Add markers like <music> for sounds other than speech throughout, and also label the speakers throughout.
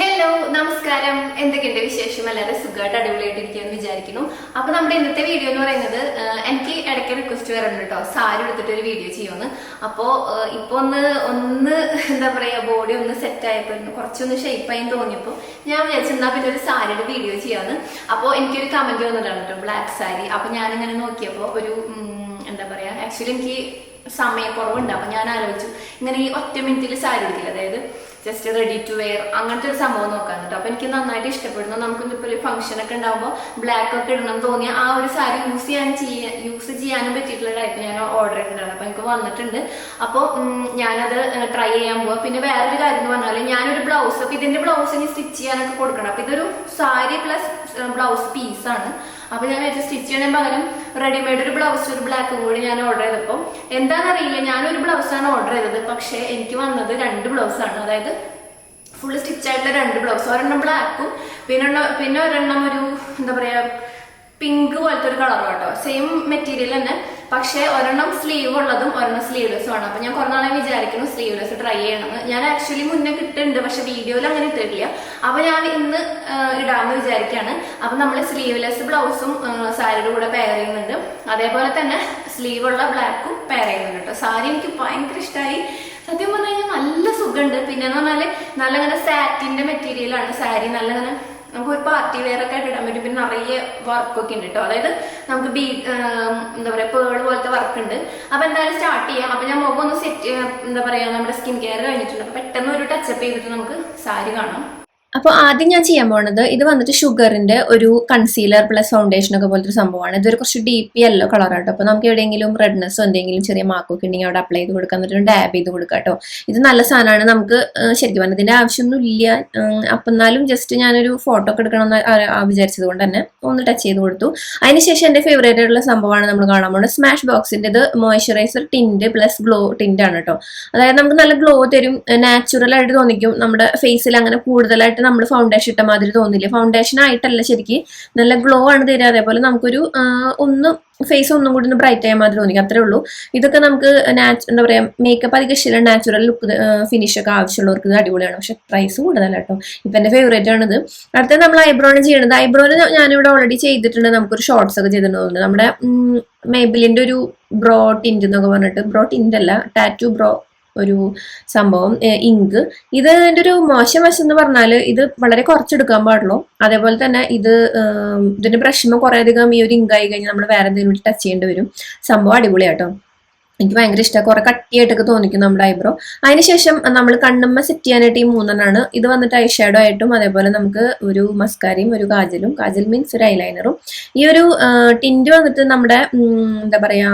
Speaker 1: Hello നമസ്കാരം. എന്തൊക്കെയുണ്ട് വിശേഷം? എല്ലാവരും സുഖമായിട്ട് അടിപൊളിയായിട്ടിരിക്കുമെന്ന് വിചാരിക്കുന്നു. അപ്പൊ നമ്മുടെ ഇന്നത്തെ വീഡിയോ എന്ന് പറയുന്നത് എനിക്ക് ഇടയ്ക്ക് റിക്വസ്റ്റ് വരുന്നുണ്ട് കേട്ടോ സാരി എടുത്തിട്ട് ഒരു വീഡിയോ ചെയ്യുമെന്ന്. അപ്പോ ഇപ്പൊ ഒന്ന് ഒന്ന് എന്താ പറയാ ബോഡി ഒന്ന് സെറ്റ് ആയപ്പോ കുറച്ചൊന്ന് ഷേപ്പായി തോന്നിയപ്പോ ഞാൻ വിചാരിച്ചു എന്നാ പിന്നെ ഒരു സാരിയുടെ വീഡിയോ ചെയ്യാന്ന്. അപ്പോ എനിക്കൊരു കമന്റ് വന്നിട്ടാണ് കേട്ടോ ബ്ലാക്ക് സാരി. അപ്പൊ ഞാനിങ്ങനെ നോക്കിയപ്പോൾ ഒരു എന്താ പറയാ ആക്ച്വലി എനിക്ക് സമയക്കുറവുണ്ട്. അപ്പൊ ഞാൻ ആലോചിച്ചു ഇങ്ങനെ ഈ ഒറ്റ മിനിറ്റിൽ സാരി എടുക്കില്ല? അതായത് ജസ്റ്റ് റെഡി ടു വെയർ അങ്ങനത്തെ ഒരു സംഭവം നോക്കാൻ കേട്ടോ. അപ്പൊ എനിക്ക് നന്നായിട്ട് ഇഷ്ടപ്പെടുന്നു. നമുക്ക് ഇപ്പോൾ ഒരു ഫംഗ്ഷൻ ഒക്കെ ഉണ്ടാകുമ്പോൾ ബ്ലാക്ക് ഒക്കെ ഇടണം തോന്നിയ ആ ഒരു സാരി യൂസ് ചെയ്യാൻ ചെയ്യാൻ യൂസ് ചെയ്യാനും പറ്റിയിട്ടുള്ള ടൈപ്പ് ഞാൻ ഓർഡർ ചെയ്തിട്ടുണ്ടായിരുന്നു അപ്പൊ എനിക്ക് വന്നിട്ടുണ്ട്. അപ്പോൾ ഞാനത് ട്രൈ ചെയ്യാൻ പോവാം. പിന്നെ വേറൊരു കാര്യം എന്ന് പറഞ്ഞാൽ ഞാനൊരു ബ്ലൗസ് അപ്പൊ ഇതിന്റെ ബ്ലൗസ് ഇനി സ്റ്റിച്ച് ചെയ്യാനൊക്കെ കൊടുക്കണം. അപ്പൊ ഇതൊരു സാരി പ്ലസ് ബ്ലൗസ് പീസാണ് അപ്പൊ ഞാൻ വിചാരിച്ചു സ്റ്റിച്ച് ചെയ്യണേ പകരം റെഡിമെയ്ഡ് ഒരു ബ്ലൗസ് ഒരു ബ്ലാക്ക് കൂടി ഞാൻ ഓർഡർ ചെയ്തപ്പോൾ എന്താണെന്നറിയില്ല ഞാനൊരു ബ്ലൗസാണ് ഓർഡർ ചെയ്തത്. പക്ഷേ എനിക്ക് വന്നത് രണ്ട് ബ്ലൗസാണ് അതായത് ഫുള്ള് സ്റ്റിച്ച് ആയിട്ടുള്ള രണ്ട് ബ്ലൗസ് ഒരെണ്ണം ബ്ലാക്കും പിന്നെ പിന്നെ ഒരെണ്ണം ഒരു എന്താ പറയാ പിങ്ക് പോലത്തെ ഒരു കളർ കേട്ടോ. സെയിം മെറ്റീരിയൽ തന്നെ. പക്ഷേ ഒരെണ്ണം സ്ലീവ് ഉള്ളതും ഒരെണ്ണം സ്ലീവ്ലെസ്സും ആണ്. അപ്പൊ ഞാൻ കുറെ നാളെ വിചാരിക്കുന്നു സ്ലീവ്ലെസ് ട്രൈ ചെയ്യണമെന്ന്. ഞാൻ ആക്ച്വലി മുന്നേ കിട്ടുന്നുണ്ട് പക്ഷെ വീഡിയോയിൽ അങ്ങനെ ഇട്ടിട്ടില്ല. അപ്പൊ ഞാൻ ഇന്ന് ഇടാമെന്ന് വിചാരിക്കുകയാണ്. അപ്പൊ നമ്മൾ സ്ലീവ്ലെസ് ബ്ലൗസും സാരിയുടെ കൂടെ പെയർ ചെയ്യുന്നുണ്ട്. അതേപോലെ തന്നെ സ്ലീവ് ഉള്ള ബ്ലാക്കും പെയർ ചെയ്യുന്നുണ്ട് കേട്ടോ. സാരി എനിക്ക് ഭയങ്കര ഇഷ്ടമായി സത്യം പറഞ്ഞു കഴിഞ്ഞാൽ നല്ല സുഖമുണ്ട്. പിന്നെ എന്ന് ഇങ്ങനെ സാറ്റിന്റെ മെറ്റീരിയലാണ് സാരി നല്ല ഇങ്ങനെ നമുക്ക് ഒരു പാർട്ടി വെയർ ഒക്കെ ഇടാൻ പറ്റും. പിന്നെ നിറയെ വർക്കൊക്കെ ഉണ്ട് കേട്ടോ അതായത് നമുക്ക് ബി എന്താ പറയാ പേൾ പോലത്തെ വർക്ക് ഉണ്ട്. അപ്പൊ എന്തായാലും സ്റ്റാർട്ട് ചെയ്യാം. അപ്പൊ ഞാൻ മുഖം ഒന്ന് സെറ്റ് എന്താ പറയാ നമ്മുടെ സ്കിൻ കെയർ കഴിഞ്ഞിട്ടുണ്ട്. അപ്പൊ പെട്ടെന്ന് ഒരു ടച്ചപ്പ് ചെയ്തിട്ട് നമുക്ക് സാരി കാണാം.
Speaker 2: അപ്പോൾ ആദ്യം ഞാൻ ചെയ്യാൻ പോകുന്നത് ഇത് വന്നിട്ട് ഷുഗറിന്റെ ഒരു കൺസീലർ പ്ലസ് ഫൗണ്ടേഷൻ ഒക്കെ പോലത്തെ സംഭവമാണ്. ഇതൊരു കുറച്ച് ഡീപ്പ് യെല്ലോ കേട്ടോ അപ്പോൾ നമുക്ക് എവിടെയെങ്കിലും റെഡ്നെസ്സോ എന്തെങ്കിലും ചെറിയ മാർക്കൊക്കെ ഉണ്ടെങ്കിൽ അവിടെ അപ്ലൈ ചെയ്ത് കൊടുക്കാൻ എന്നിട്ട് ഡാബ് ചെയ്ത് കൊടുക്കാം കേട്ടോ. ഇത് നല്ല സാധനമാണ്. നമുക്ക് ശരിക്കും പറഞ്ഞാൽ ഇതിന്റെ ആവശ്യമൊന്നും ഇല്ല അപ്പം എന്നാലും ജസ്റ്റ് ഞാനൊരു ഫോട്ടോ ഒക്കെ എടുക്കണം എന്ന് ആ- ആ വിചാരിച്ചത് കൊണ്ട് തന്നെ ഒന്ന് ടച്ച് ചെയ്ത് കൊടുത്തു. അതിനുശേഷം എന്റെ ഫേവറേറ്റ് ആയിട്ടുള്ള സംഭവമാണ് നമ്മൾ കാണാൻ പോകുന്നത് സ്മാഷ് ബോക്സിന്റെ ഇത് moisturiser tint plus glow tint ആണ് കേട്ടോ. അതായത് നമുക്ക് നല്ല ഗ്ലോ തരും നാച്ചുറൽ ആയിട്ട് തോന്നിക്കും. നമ്മുടെ ഫേസിൽ അങ്ങനെ കൂടുതലായിട്ട് നമ്മൾ ഫൗണ്ടേഷൻ ഇട്ട മാതിരി തോന്നില്ല? ഫൗണ്ടേഷൻ ആയിട്ടല്ല ശരിക്ക്. നല്ല ഗ്ലോ ആണ് തരിക. അതേപോലെ നമുക്കൊരു ഒന്ന് ഫേസ് ഒന്നും കൂടി ഒന്ന് ബ്രൈറ്റ് ആയ മാതിരി തോന്നിക്കും. അത്രേ ഉള്ളൂ. ഇതൊക്കെ നമുക്ക് നാച്ച് എന്താ പറയുക മേക്കപ്പ് അധികം ഇഷ്ടമില്ല നാച്ചുറൽ ലുക്ക് ഫിനിഷ് ഒക്കെ ആവശ്യമുള്ളവർക്ക് ഇത് അടിപൊളിയാണ്. പക്ഷെ പ്രൈസ് കൂടുതലാണ് കേട്ടോ. ഇപ്പം എന്റെ ഫേവറേറ്റ് ആണിത്. അടുത്ത നമ്മൾ ഐബ്രോണ് ചെയ്യണത്. ഐബ്രോന് ഞാനിവിടെ ഓൾറെഡി ചെയ്തിട്ടുണ്ട്. നമുക്കൊരു ഷോർട്സ് ഒക്കെ ചെയ്തിട്ടുണ്ട് നമ്മുടെ മേബിലിന്റെ ഒരു ബ്രോ ടിന്റ് എന്നൊക്കെ പറഞ്ഞിട്ട്. ബ്രോ ടിന്റ് അല്ല ടാറ്റു ബ്രോ ഒരു സംഭവം ഇങ്ക് ഇത് ഇതിന്റെ ഒരു മോശം വശം എന്ന് പറഞ്ഞാൽ ഇത് വളരെ കുറച്ചെടുക്കാൻ പാടുള്ളൂ. അതേപോലെ തന്നെ ഇത് ഇതിന്റെ പ്രശ്നം കുറേയധികം ഈ ഒരു ഇങ്ക് ആയി കഴിഞ്ഞാൽ നമ്മൾ വേറെ എന്തെങ്കിലും ടച്ച് ചെയ്യേണ്ടി വരും. സംഭവം അടിപൊളിയാട്ടോ. എനിക്ക് ഭയങ്കര ഇഷ്ടമാണ് കുറെ കട്ടിയായിട്ടൊക്കെ തോന്നിക്കും നമ്മുടെ ഐബ്രോ. അതിനുശേഷം നമ്മൾ കണ്ണുമ്മ സെറ്റ് ചെയ്യാനായിട്ട് ഈ മൂന്നെണ്ണാണ്. ഇത് വന്നിട്ട് ഐ ഷാഡോ ആയിട്ടും അതേപോലെ നമുക്ക് ഒരു മസ്കാരയും ഒരു കാജലും. കാജൽ മീൻസ് ഒരു ഐലൈനറും ഈ ഒരു ടിന്റ് വന്നിട്ട് നമ്മുടെ എന്താ പറയാ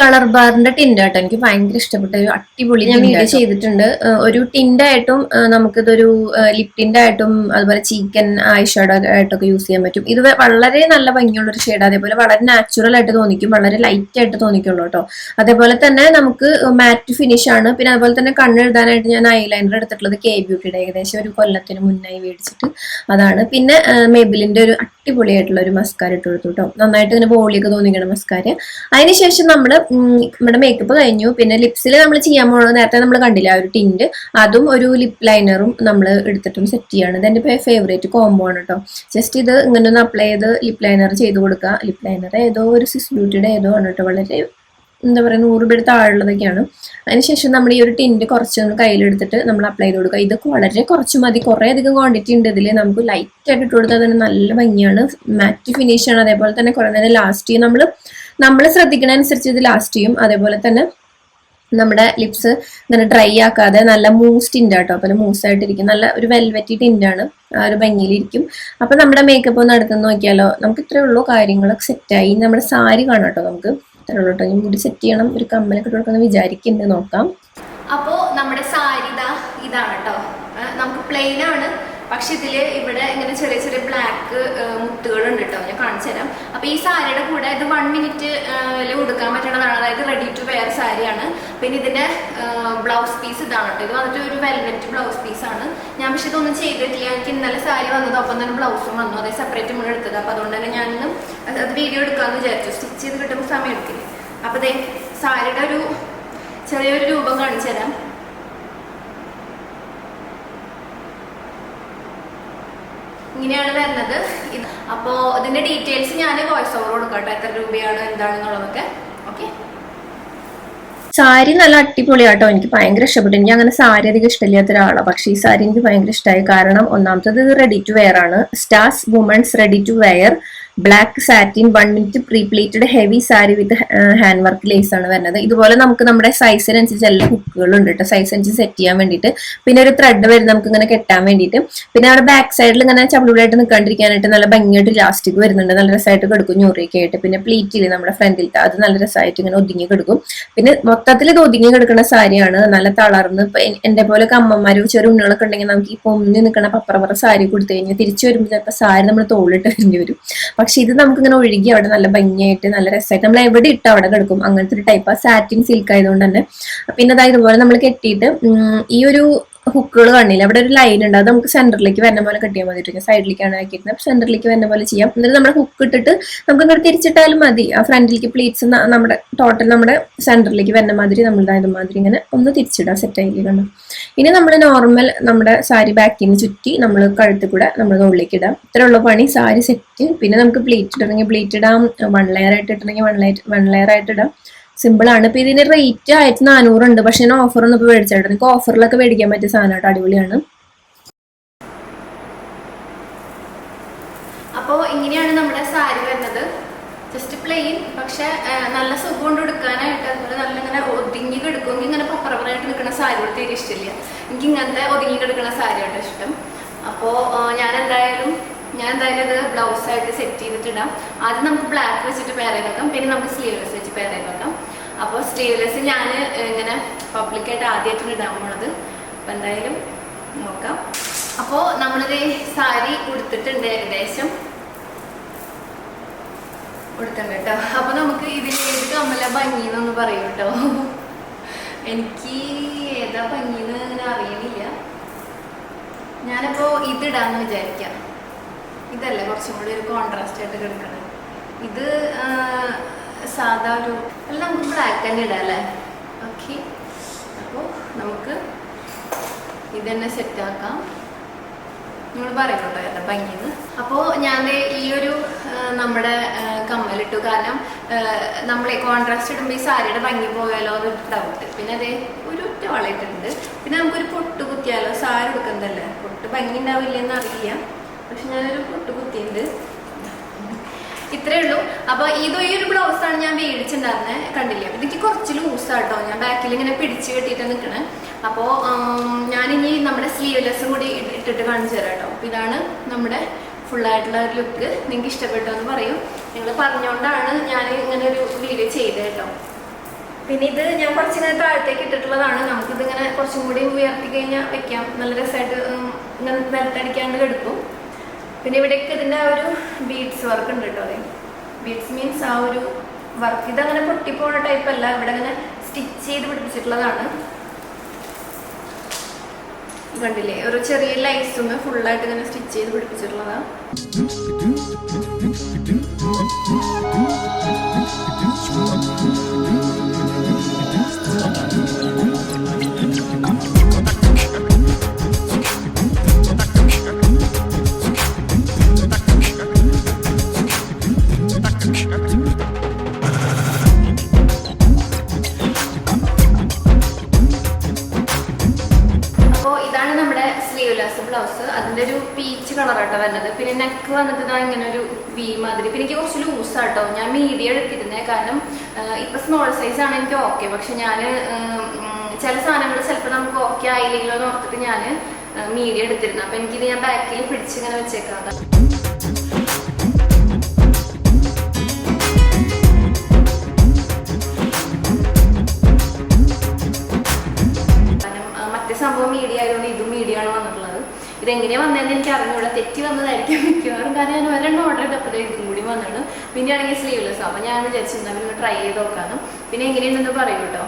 Speaker 2: കളർ ബാറിന്റെ ടിന്റ് ആട്ടോ. എനിക്ക് ഭയങ്കര ഇഷ്ടപ്പെട്ട ഒരു അടിപൊളി ഞാൻ വീഡിയോ ചെയ്തിട്ടുണ്ട്. ഒരു ആ, നമുക്കിതൊരു ലിപ് ആയിട്ടും അതുപോലെ ചീക്കൻ ഐ ഷാഡോ ആയിട്ടൊക്കെ യൂസ് ചെയ്യാൻ പറ്റും. ഇത് വളരെ നല്ല ഭംഗിയുള്ള ഒരു ഷെയ്ഡ് അതേപോലെ വളരെ നാച്ചുറൽ ആയിട്ട് തോന്നിക്കും. വളരെ ലൈറ്റ് ആയിട്ട് തോന്നിക്കുള്ളൂ കേട്ടോ. അതേപോലെ തന്നെ നമുക്ക് മാറ്റ് ഫിനിഷ് ആണ്. പിന്നെ അതുപോലെ തന്നെ കണ്ണ് കണ്ണെഴുതാനായിട്ട് ഞാൻ ഐലൈനർ എടുത്തിട്ടുള്ളത് കെ ബ്യൂട്ടിയുടെ ഏകദേശം ഒരു കൊല്ലത്തിന് മുന്നായി മേടിച്ചിട്ട് അതാണ്. പിന്നെ മേബിലിന്റെ ഒരു അടിപൊളിയായിട്ടുള്ള ഒരു മസ്കാര ഇട്ട് കൊടുത്തു കേട്ടോ നന്നായിട്ട് ഇങ്ങനെ ബോളിയൊക്കെ തോന്നിക്കണം മസ്കാര അതിനുശേഷം നമ്മൾ നമ്മുടെ മേക്കപ്പ് കഴിഞ്ഞു. പിന്നെ ലിപ്സിൽ നമ്മൾ ചെയ്യാൻ പോകുന്നത് നേരത്തെ നമ്മൾ കണ്ടില്ല ഒരു ടിന്റ് അതും ഒരു ലിപ് ലൈനറും നമ്മൾ എടുത്തിട്ടും സെറ്റ് ചെയ്യാണ്. ഇതെന്റെ ഫേവറേറ്റ് കോംബോ ആണ് കേട്ടോ ജസ്റ്റ് ഇത് ഇങ്ങനെ ഒന്ന് അപ്ലൈ ചെയ്ത് ലിപ് ലൈനർ ചെയ്ത് കൊടുക്കുക ലിപ് ലൈനർ ഏതോ ഒരു സിസ് ബ്യൂട്ടിയുടെ ഏതോ ആണ് കേട്ടോ വളരെ എന്താ പറയുക നൂറ് രൂപയുടെ താഴെയുള്ളതൊക്കെയാണ്. അതിനുശേഷം നമ്മൾ ഈ ഒരു ടിന്റ് കുറച്ചൊന്ന് കയ്യിലെടുത്തിട്ട് നമ്മൾ അപ്ലൈ ചെയ്ത് കൊടുക്കുക. ഇത് വളരെ കുറച്ച് മതി. കുറേ അധികം ക്വാണ്ടിറ്റി ഉണ്ട് ഇതിൽ നമുക്ക് ലൈറ്റ് ആയിട്ട് ഇട്ട് കൊടുത്താൽ തന്നെ നല്ല ഭംഗിയാണ്. മാറ്റ് ഫിനിഷ് ആണ്. അതേപോലെ തന്നെ കുറേ നേരം ലാസ്റ്റ് ചെയ്യും. നമ്മൾ നമ്മൾ ശ്രദ്ധിക്കണ അനുസരിച്ച് ഇത് ലാസ്റ്റ് ചെയ്യും. അതേപോലെ തന്നെ നമ്മുടെ ലിപ്സ് ഇങ്ങനെ ഡ്രൈ ആക്കാതെ നല്ല മൂസ് ടിന്റ് ആട്ടോ. അപ്പോൾ മൂസ് ആയിട്ടിരിക്കും. നല്ല ഒരു വെൽവെറ്റി ടിന്റാണ് ആ ഒരു ഭംഗിയിലിരിക്കും. അപ്പം നമ്മുടെ മേക്കപ്പ് ഒന്ന് അടുത്ത് നോക്കിയാലോ? നമുക്ക് ഇത്രയേ ഉള്ളൂ കാര്യങ്ങളൊക്കെ സെറ്റായി നമ്മുടെ സാരി കാണാം കേട്ടോ നമുക്ക്. ഇത്രേ ഉള്ളൂ കേട്ടോ. ഞാൻ മുടി സെറ്റ് ചെയ്യണം. ഒരു കമ്മലൊക്കെ കൊടുക്കണം വിചാരിക്കുന്നുണ്ട്. നോക്കാം.
Speaker 1: അപ്പോ നമ്മുടെ സാരി ഇതാ ഇതാണ് കേട്ടോ നമുക്ക് പ്ലെയിൻ ആണ്. പക്ഷെ ഇതിൽ ഇവിടെ ഇങ്ങനെ ചെറിയ ചെറിയ ബ്ലാക്ക് മുത്തുകളുണ്ട് കേട്ടോ ഞാൻ കാണിച്ചു തരാം. അപ്പൊ ഈ സാരിയുടെ കൂടെ ഇത് വൺ മിനിറ്റ് ഉടുക്കാൻ പറ്റണതാണ് അതായത് റെഡി ടു വെയർ സാരിയാണ്. പിന്നെ ഇതിന്റെ ബ്ലൗസ് പീസ് ഇതാണ് കേട്ടോ ഇത് വന്നിട്ട് ഒരു വെൽവെറ്റ് ബ്ലൗസ് പീസ് ആണ്. ഞാൻ പക്ഷെ ഇതൊന്നും ചെയ്തിട്ടില്ല. എനിക്ക് ഇന്നലെ സാരി വന്നത് ഒപ്പം തന്നെ ബ്ലൗസും വന്നു. അതായത് സെപ്പറേറ്റ് മുഴുവൻ എടുത്തത്. അപ്പൊ അതുകൊണ്ട് തന്നെ ഞാൻ അത് വീഡിയോ എടുക്കാന്ന് വിചാരിച്ചു. സ്റ്റിച്ച് ചെയ്ത് കിട്ടുമ്പോൾ സമയം എടുക്കില്ല? അപ്പൊ ദേ സാരിയുടെ ഒരു ചെറിയൊരു രൂപം കാണിച്ചു തരാം. ഇങ്ങനെയാണ് വരുന്നത്. അപ്പോൾ അപ്പോ ഇതിന്റെ ഡീറ്റെയിൽസ് ഞാൻ വോയിസ് ഓവർ കൊടുക്കട്ടെ എത്ര രൂപയാണ് എന്താണെന്നുള്ളതൊക്കെ. ഓക്കെ
Speaker 2: സാരി നല്ല അടിപൊളിയാട്ടോ. എനിക്ക് ഭയങ്കര ഇഷ്ടപ്പെട്ടു. എനിക്ക് അങ്ങനെ സാരി അധികം ഇഷ്ടമില്ലാത്ത ഒരാളാണ് പക്ഷേ ഈ സാരി എനിക്ക് ഭയങ്കര ഇഷ്ടമായി കാരണം ഒന്നാമത്തത് റെഡി ടു വെയർ ആണ്. Stars womens ready to wear black satin one minute pre pleated heavy sari with hand work lace ആണ് വരുന്നത്. ഇതുപോലെ നമുക്ക് നമ്മുടെ സൈസിനനുസരിച്ച് എല്ലാ ഹുക്കുകളും ഉണ്ട് കേട്ടോ സൈസ് അനുസരിച്ച് സെറ്റ് ചെയ്യാൻ വേണ്ടിയിട്ട്. പിന്നെ ഒരു ത്രെഡ് വരുന്നത് നമുക്ക് ഇങ്ങനെ കെട്ടാൻ വേണ്ടിയിട്ട്. പിന്നെ അവിടെ ബാക്ക് സൈഡിൽ ഇങ്ങനെ ചപ്പിളായിട്ട് നിൽക്കാണ്ടിരിക്കാനായിട്ട് നല്ല ഭംഗിയായിട്ട് ഇലാസ്റ്റിക് വരുന്നുണ്ട്. നല്ല രസമായിട്ട് കിടക്കും ഞൂറിയൊക്കെ ആയിട്ട്. പിന്നെ പ്ലീറ്റിൽ നമ്മുടെ ഫ്രണ്ടിലത്തെ അത് നല്ല രസമായിട്ട് ഇങ്ങനെ ഒതുങ്ങി കിടക്കും. പിന്നെ മൊത്തത്തിൽ ഇത് ഒതുങ്ങി കിടക്കുന്ന സാരിയാണ്. നല്ല തളർന്ന് എന്റെ പോലെ അമ്മമാരും ചെറിയ ഉണ്ണികളൊക്കെ ഉണ്ടെങ്കിൽ നമുക്ക് ഈ പൊന്നി നിൽക്കുന്ന പപ്പറപ്പറ സാരി കൊടുത്തു കഴിഞ്ഞാൽ തിരിച്ചു വരുമ്പോൾ ചിലപ്പോൾ സാരി നമ്മൾ തോളിട്ട് വരേണ്ടി വരും. പക്ഷെ ഇത് നമുക്ക് ഇങ്ങനെ ഒഴുകി അവിടെ നല്ല ഭംഗിയായിട്ട് നല്ല രസമായിട്ട് നമ്മൾ എവിടെ ഇട്ട് അവിടെ കിടക്കും? അങ്ങനത്തെ ഒരു ടൈപ്പ് ആ സാറ്റിൻ സിൽക്ക് ആയതുകൊണ്ട് തന്നെ. പിന്നെ അതായത് ഇതുപോലെ നമ്മൾ കെട്ടിയിട്ട് ഈ ഒരു ഹുക്കുകൾ കാണില്ല. അവിടെ ഒരു ലൈൻ ഉണ്ട്. അത് നമുക്ക് സെന്ററിലേക്ക് വരുന്ന പോലെ കെട്ടിയാൽ മതി സൈഡിലേക്കാണ് ആക്കിയിരുന്നത് സെന്ററിലേക്ക് വരുന്ന പോലെ ചെയ്യാം. എന്നിട്ട് നമ്മൾ ഹുക്ക് ഇട്ടിട്ട് നമുക്ക് ഇങ്ങോട്ട് തിരിച്ചിട്ടാലും മതി. ആ ഫ്രണ്ടിലേക്ക് പ്ലീറ്റ്സ് നമ്മുടെ ടോട്ടൽ നമ്മുടെ സെന്ററിലേക്ക് വരുന്ന മാതിരി നമ്മൾ ഇതായത് മാതിരി ഇങ്ങനെ ഒന്ന് തിരിച്ചിടാം. സെറ്റ് ആയി കണ്ടു? ഇനി നമ്മൾ നോർമൽ നമ്മുടെ സാരി ബാക്കിൽ നിന്ന് ചുറ്റി നമ്മൾ കഴുത്തിൽ കൂടെ നമ്മൾ ഉള്ളിലേക്ക് ഇടാം. ഇത്രയുള്ള പണി സാരി സെറ്റ് പിന്നെ നമുക്ക് പ്ലീറ്റ് ഇടണമെങ്കിൽ പ്ലീറ്റ് ഇടാം. വൺ ലെയർ ആയിട്ട് ഇടണമെങ്കിൽ വൺ ലെയർ വൺ ലെയർ ആയിട്ട് ഇടാം. സിമ്പിൾ ആണ്. ഇപ്പൊ ഇതിന് റേറ്റ് ആയിരത്തി നാനൂറ് ഉണ്ട്. പക്ഷെ ഞാൻ ഓഫർ ഒന്നും ഇപ്പൊ മേടിച്ചിട്ട് നിങ്ങൾക്ക് ഓഫറിലൊക്കെ മേടിക്കാൻ പറ്റിയ സാധനം കേട്ടോ അടിപൊളിയാണ്.
Speaker 1: അപ്പോ ഇങ്ങനെയാണ് നമ്മുടെ സാരി വരുന്നത്. ജസ്റ്റ് പ്ലെയിൻ പക്ഷെ നല്ല സുഖം കൊണ്ട് എടുക്കാനായിട്ട് അതുപോലെ നല്ല ഇങ്ങനെ ഒതുങ്ങി കിടക്കുമെങ്കിൽ ഇങ്ങനെ പപ്പറപ്പറായിട്ട് നിൽക്കുന്ന സാരി കൊടുത്ത് എനിക്ക് ഇഷ്ടമില്ല. എനിക്ക് ഇങ്ങനത്തെ ഒതുങ്ങി കിടക്കുന്ന സാരിയാണ് ഇഷ്ടം. അപ്പോ ഞാൻ എന്തായാലും ഞാൻ എന്തായാലും അത് ബ്ലൗസ് ആയിട്ട് സെറ്റ് ചെയ്തിട്ടിടാം. ആദ്യം നമുക്ക് ബ്ലാക്ക് വെച്ചിട്ട് പെയർ നോക്കാം പിന്നെ നമുക്ക് സ്ലീവ്ലെസ് വെച്ച് പെയർ ചെയ്തേക്കാം. അപ്പോൾ സ്ലീവ്ലെസ് ഞാൻ ഇങ്ങനെ പബ്ലിക്കായിട്ട് ആദ്യമായിട്ടാണ് ഇടാൻ പോണത്. അപ്പോൾ എന്തായാലും നോക്കാം. അപ്പോൾ നമ്മളിത് സാരി ഉടുത്തിട്ടുണ്ട് ഏകദേശം. കൊടുക്കണ്ട കേട്ടോ. അപ്പൊ നമുക്ക് ഇതിൽ ഏത് കമ്മല ഭംഗിന്നൊന്ന് പറയൂ കേട്ടോ. എനിക്ക് ഏതാ ഭംഗിന്ന് അങ്ങനെ അറിയണില്ല. ഞാനിപ്പോ ഇതിടാന്ന് വിചാരിക്കാം. ഇതല്ലേ കുറച്ചും കൂടി ഒരു കോൺട്രാസ്റ്റ് ആയിട്ട് കിടക്കണം ഇത് സാധാ ഒരു അല്ല നമുക്ക് ബ്ലാക്ക് തന്നെ ഇടാം അല്ലേ? ഓക്കെ അപ്പോൾ നമുക്ക് ഇതന്നെ സെറ്റ് ആക്കാം. നിങ്ങൾ പറയുന്നുണ്ടോ ഏതാ ഭംഗിന്ന്. അപ്പോൾ ഞാൻ ഈ ഒരു നമ്മുടെ കമ്മലിട്ടു കാരണം നമ്മളെ കോൺട്രാസ്റ്റ് ഇടുമ്പോൾ ഈ സാരിയുടെ ഭംഗി പോയാലോ എന്ന് ഡൗട്ട് പിന്നെ അതേ ഒരു ഒറ്റ വളയിട്ടുണ്ട് പിന്നെ നമുക്കൊരു പൊട്ട് കുത്തിയാലോ? സാരി എടുക്കുന്നതല്ലേ പൊട്ട് ഭംഗി ഉണ്ടാവില്ലെന്ന് അറിയാം പക്ഷെ ഞാനൊരു പൊട്ട് കുത്തിയിട്ടുണ്ട് ഇത്രേ ഉള്ളൂ. അപ്പൊ ഇത് ഈ ഒരു ബ്ലൗസ് ആണ് ഞാൻ മേടിച്ചിട്ടുണ്ടായിരുന്നത് കണ്ടില്ല? ഇതിക്ക് കുറച്ച് ലൂസാട്ടോ ഞാൻ ബാക്കിൽ ഇങ്ങനെ പിടിച്ച് കെട്ടിട്ട് നിൽക്കണേ അപ്പോ ഞാൻ ഇനി നമ്മുടെ സ്ലീവ്ലെസ് കൂടി ഇട്ടിട്ട് കാണിച്ചു തരാം കേട്ടോ അപ്പൊ ഇതാണ് നമ്മുടെ ഫുൾ ആയിട്ടുള്ള ഒരു ലുക്ക് നിങ്ങൾക്ക് ഇഷ്ടപ്പെട്ടോ എന്ന് പറയും. നിങ്ങൾ പറഞ്ഞുകൊണ്ടാണ് ഞാൻ ഇങ്ങനെ ഒരു വീഡിയോ ചെയ്തത് കേട്ടോ പിന്നെ ഇത് ഞാൻ കുറച്ചിങ്ങനെ താഴത്തേക്ക് ഇട്ടിട്ടുള്ളതാണ്. നമുക്കിത് ഇങ്ങനെ കുറച്ചും കൂടി ഉയർത്തി കഴിഞ്ഞാൽ വെക്കാം. നല്ല രസമായിട്ട് ഇങ്ങനെ നിലത്തടിക്കാണ്ട് എടുക്കും പിന്നെ ഇവിടെയൊക്കെ ഇതിന്റെ ആ ഒരു ബീഡ്സ് വർക്ക് ഉണ്ട് കേട്ടോ അതെ. ബീഡ്സ് മീൻസ് ആ ഒരു വർക്ക് ഇതങ്ങനെ പൊട്ടിപ്പോണ ടൈപ്പ് അല്ല. ഇവിടെ അങ്ങനെ സ്റ്റിച്ച് ചെയ്ത് പിടിപ്പിച്ചിട്ടുള്ളതാണ്. കണ്ടില്ലേ? ഒരു ചെറിയ ലൈസും ഫുള്ളായിട്ട് ഇങ്ങനെ സ്റ്റിച്ച് ചെയ്ത് പിടിപ്പിച്ചിട്ടുള്ളതാണ് പിന്നെ നെക്ക് വന്നിട്ട് ഇതാ ഇങ്ങനെ ഒരു വി മാതിരി. പിന്നെ എനിക്ക് കുറച്ച് ലൂസ് ആട്ടോ. ഞാൻ മീഡിയം എടുത്തിരുന്നേ. കാരണം ഇപ്പൊ സ്മോൾ സൈസ് ആണ് എനിക്ക് ഓക്കെ പക്ഷെ ഞാൻ ചില സാധനങ്ങൾ ചിലപ്പോൾ നമുക്ക് ഓക്കെ ആയില്ലെങ്കിലോ എന്ന് ഓർത്തിട്ട് ഞാൻ മീഡിയം എടുത്തിരുന്നു. അപ്പൊ എനിക്കിത് ഞാൻ ബാക്കിൽ പിടിച്ചിങ്ങനെ വെച്ചേക്കാം. ഇതെങ്ങനെയാ വന്നതെന്ന് എനിക്ക് അറിഞ്ഞൂടാ തെറ്റി വന്നതായിരിക്കും. മിക്കവാറും കാരണം ഞാൻ ഒരെണ്ണം ഓർഡർ ചെയ്തപ്പോഴത്തേക്കും കൂടി വന്നാണ് പിന്നെ ആണെങ്കിൽ സ്ലീവ്ലെസ് അപ്പോൾ ഞാൻ വിചാരിച്ചിട്ടുണ്ടെങ്കിൽ ട്രൈ ചെയ്ത് നോക്കാനും പിന്നെ എങ്ങനെയുണ്ടെന്ന് പറയൂ കേട്ടോ.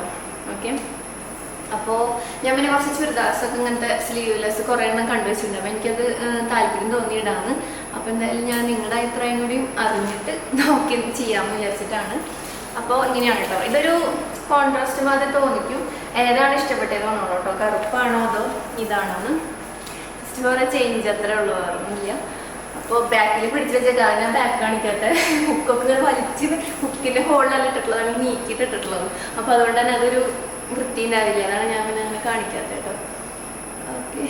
Speaker 1: ഓക്കെ അപ്പോൾ ഞാൻ പിന്നെ കുറച്ച് ചുരിദാർസൊക്കെ ഇങ്ങനത്തെ സ്ലീവ്ലെസ് കുറേ എണ്ണം കണ്ടുവച്ചിട്ടുണ്ട് അപ്പോൾ എനിക്കത് താല്പര്യം തോന്നിയിടാന്ന്. അപ്പോൾ എന്തായാലും ഞാൻ നിങ്ങളുടെ അഭിപ്രായം കൂടിയും അറിഞ്ഞിട്ട് നോക്കി ചെയ്യാമെന്ന് വിചാരിച്ചിട്ടാണ്. അപ്പോൾ ഇങ്ങനെയാണ് കേട്ടോ. ഇതൊരു കോൺട്രാസ്റ്റ് മാതിരി തോന്നിക്കും. ഏതാണ് ഇഷ്ടപ്പെട്ടത് തോന്നണോ കേട്ടോ. കറുപ്പാണോ അതോ ഇതാണോ എന്ന് ജസ്റ്റ് ചേഞ്ച് അത്രേ ഉള്ളൂ വേറൊന്നുമില്ല അപ്പോൾ ബാക്കിൽ പിടിച്ച് വെച്ച ഞാൻ ബാക്ക് കാണിക്കാത്ത ഹുക്കൊക്കെ ഇങ്ങനെ വലിച്ച് ഹുക്കിന്റെ ഹോളിലല്ല ഇട്ടിട്ടുള്ളത് നീക്കിയിട്ട് ഇട്ടിട്ടുള്ളത് അപ്പോൾ അതുകൊണ്ട് തന്നെ അതൊരു വൃത്തി ഉണ്ടാവില്ല അതാണ് ഞാൻ അങ്ങനെ കാണിക്കാത്ത കേട്ടോ ഓക്കെ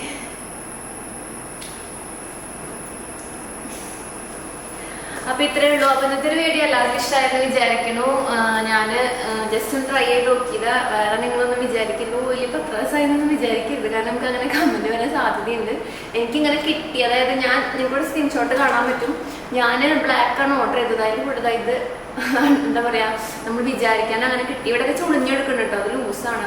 Speaker 1: അപ്പൊ ഇത്രേ ഉള്ളൂ. അപ്പൊ ഇന്നത്തെ ഒരു വീഡിയോ എല്ലാവർക്കും ഇഷ്ടമായിരുന്നു വിചാരിക്കണു ഞാൻ ജസ്റ്റ് ഒന്ന് ട്രൈ ചെയ്ത് നോക്കിയത്. വേറെ നിങ്ങളൊന്നും വിചാരിക്കുന്നു വലിയ പത്ര ദിവസമായിരുന്നു വിചാരിക്കരുത്. കാരണം നമുക്ക് അങ്ങനെ കമന്റ് വരാൻ സാധ്യതയുണ്ട്. എനിക്കിങ്ങനെ കിട്ടി. അതായത് ഞാൻ നിങ്ങളുടെ സ്ക്രീൻഷോട്ട് കാണാൻ പറ്റും. ഞാൻ ബ്ലാക്ക് ആണ് ഓർഡർ ചെയ്തത്. അതിന് കൂടുതൽ ഇത് എന്താ പറയാ നമ്മൾ വിചാരിക്കാൻ അങ്ങനെ കിട്ടി. ഇവിടെയൊക്കെ ചുളിഞ്ഞെടുക്കുന്നുണ്ട് അത് ലൂസാണ്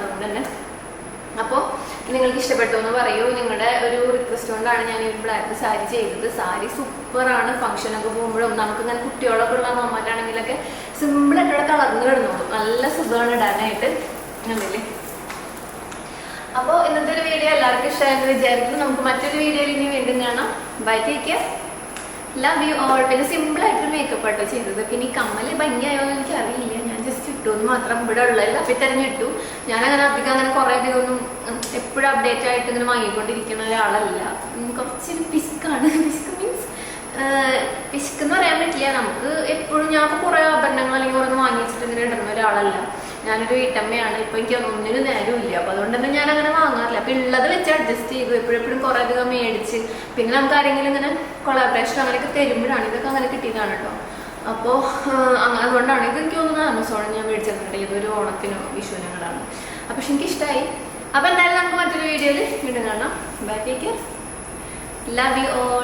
Speaker 1: നിങ്ങൾക്ക് ഇഷ്ടപ്പെട്ടു എന്ന് പറയൂ. നിങ്ങളുടെ ഒരു റിക്വസ്റ്റ് കൊണ്ടാണ് ഞാൻ ഈ ബ്ലാക്ക് സാരി ചെയ്തത്. സാരി സൂപ്പറാണ് ഫംഗ്ഷനൊക്കെ പോകുമ്പോഴും നമുക്ക് ഇങ്ങനെ കുട്ടികളൊക്കെ ഉള്ള മമ്മറ്റാണെങ്കിലൊക്കെ സിമ്പിളായിട്ട് കളർന്ന് കിടന്നോളും. നല്ല സുഖമാണ് ഇടാനായിട്ട്. അല്ലേ അപ്പോൾ ഇന്നത്തെ ഒരു വീഡിയോ എല്ലാവർക്കും ഇഷ്ടമായെന്ന് വിചാരിക്കുന്നു. നമുക്ക് മറ്റൊരു വീഡിയോയിൽ ഇനി വീണ്ടും കാണാം. Bye take care love you all പിന്നെ സിമ്പിളായിട്ടൊരു മേക്കപ്പ് ആട്ടോ ചെയ്തത്. പിന്നെ ഈ കമ്മൽ ഭംഗിയായോ എനിക്ക് അറിയില്ല ജസ്റ്റ് ഇട്ടു. മാത്രം ഇവിടെ ഉള്ളത് അപ്പം തിരഞ്ഞിട്ടു ഞാൻ അങ്ങനെ അധികം അങ്ങനെ കുറേ അധികം ഒന്നും എപ്പോഴും അപ്ഡേറ്റ് ആയിട്ട് ഇങ്ങനെ വാങ്ങിക്കൊണ്ടിരിക്കുന്ന ഒരാളല്ല. കുറച്ച് പിസ്ക്കാണ് <laughs> പിസ്ക് മീൻസ് പിസ്ക് എന്ന് പറയാൻ പറ്റില്ല. നമുക്ക് എപ്പോഴും ഞാൻ ഇപ്പോൾ കുറേ ആഭരണങ്ങൾ അല്ലെങ്കിൽ ഓരോന്ന് വാങ്ങിച്ചിട്ട് ഇങ്ങനെ ഇടുന്ന ഒരാളല്ല. ഞാനൊരു വീട്ടമ്മയാണ്. ഇപ്പൊ എനിക്ക് ഒന്നിനും നേരമില്ല. അപ്പൊ അതുകൊണ്ട് ഞാൻ അങ്ങനെ വാങ്ങാറില്ല. അപ്പൊ ഉള്ളത് വെച്ച് അഡ്ജസ്റ്റ് ചെയ്തു. എപ്പോഴെപ്പോഴും കുറെ അധികം മേടിച്ച്. പിന്നെ നമുക്ക് ആരെങ്കിലും ഇങ്ങനെ കൊളാബറേഷൻ അങ്ങനെയൊക്കെ തരുമ്പോഴാണ് ഇതൊക്കെ അങ്ങനെ കിട്ടിയതാണ് കേട്ടോ. അപ്പോൾ അതുകൊണ്ടാണ് ഇത് എനിക്ക് തോന്നുന്നത് ആമസോണിൽ ഞാൻ മേടിച്ചിട്ടുണ്ട് ഇതൊരു ഓണത്തിനോ വിഷുവിനങ്ങളാണ്. അപ്പം പക്ഷെ എനിക്ക് ഇഷ്ടമായി അപ്പൊ എന്തായാലും നമുക്ക് മറ്റൊരു വീഡിയോയിൽ വീണ്ടും കാണാം. Bye take love you all